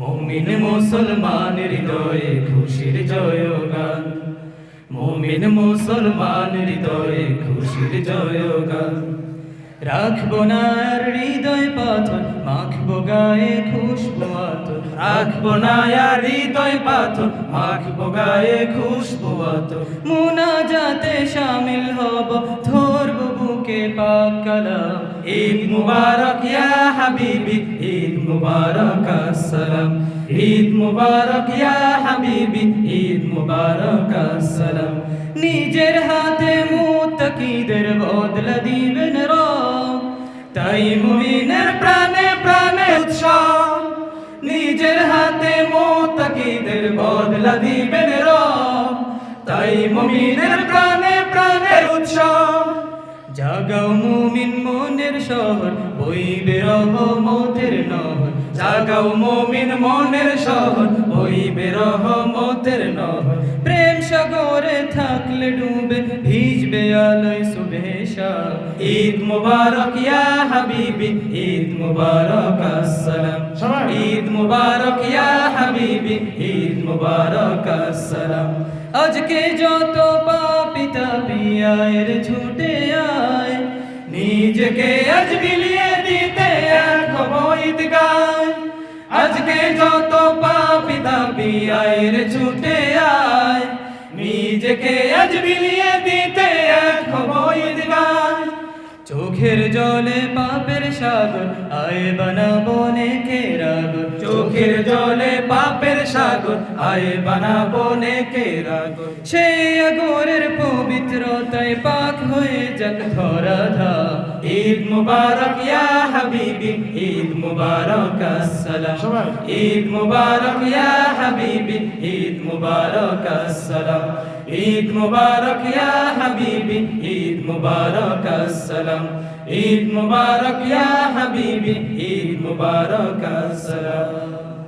মুমিন মুসলমান হৃদয়ে খুশির জয়গান। মুমিন মুসলমান হৃদয়ে খুশির জয়গান। রাখব না হৃদয় পাথর, মাখবো গায়ে খুশবু রাখব না হৃদয় পাথর, মাখবো গায়ে খুশবু আতর। মুনাজাতে শামিল হব, ধরব বুকে পাক কালাম। ঈদ মুবারক ইয়া হাবিবি, ঈদ মুবারক আসসালাম। ঈদ মুবারক ইয়া হাবিবি, ঈদ মুবারক আসসালাম। নিজের হাতে মুত্তাকিদের বদলা দিবেন রব। তাই মুমিনের প্রাণে প্রাণে উৎসব। নিজের হাতে মুত্তাকিদের বদলা দিবেন রব। তাই মুমিনের প্রাণে জাগাও মুমিন মনের শহর বইবে রহমতের নহর। জাগাও মুমিন মনের শহর বইবে রহমতের নহর। প্রেম সাগরে থাকলে ডুবে ভিজবে আলোয় শুভেশা ঈদ মুবারক ইয়া হাবিবি ঈদ মুবারক আসসালাম। ঈদ মুবারক ইয়া হাবিবি ঈদ মুবারক আসসালাম। আজকে যত পাপি তাপি আয়ের ছুটে আয় নিজেকে আজ বিলিয়ে দিতে এক বইদ আজকে যত পাপি তাপি আয়ের ছুটে আয়, নিজেকে আজ বিলিয়ে দিতে এক বইদ চোখের জলে পাপের সাগর আয় বানাবো নেকে রাগর চোখের জলে পাপের সাগর আয় বানাবো নেকে রাগর সেই আগরের পবিত্রতায় পাক হয়ে যাক ধরা। ঈদ মুবারক ইয়া হাবিবি ঈদ মুবারক আসসালাম। ঈদ মুবারক ইয়া হাবিবি ঈদ মুবারক আসসালাম। ঈদ মুবারক ইয়া হাবিবি ঈদ মুবারক আসসালাম। ঈদ মুবারক ইয়া হাবিবি ঈদ মুবারক আসসালাম।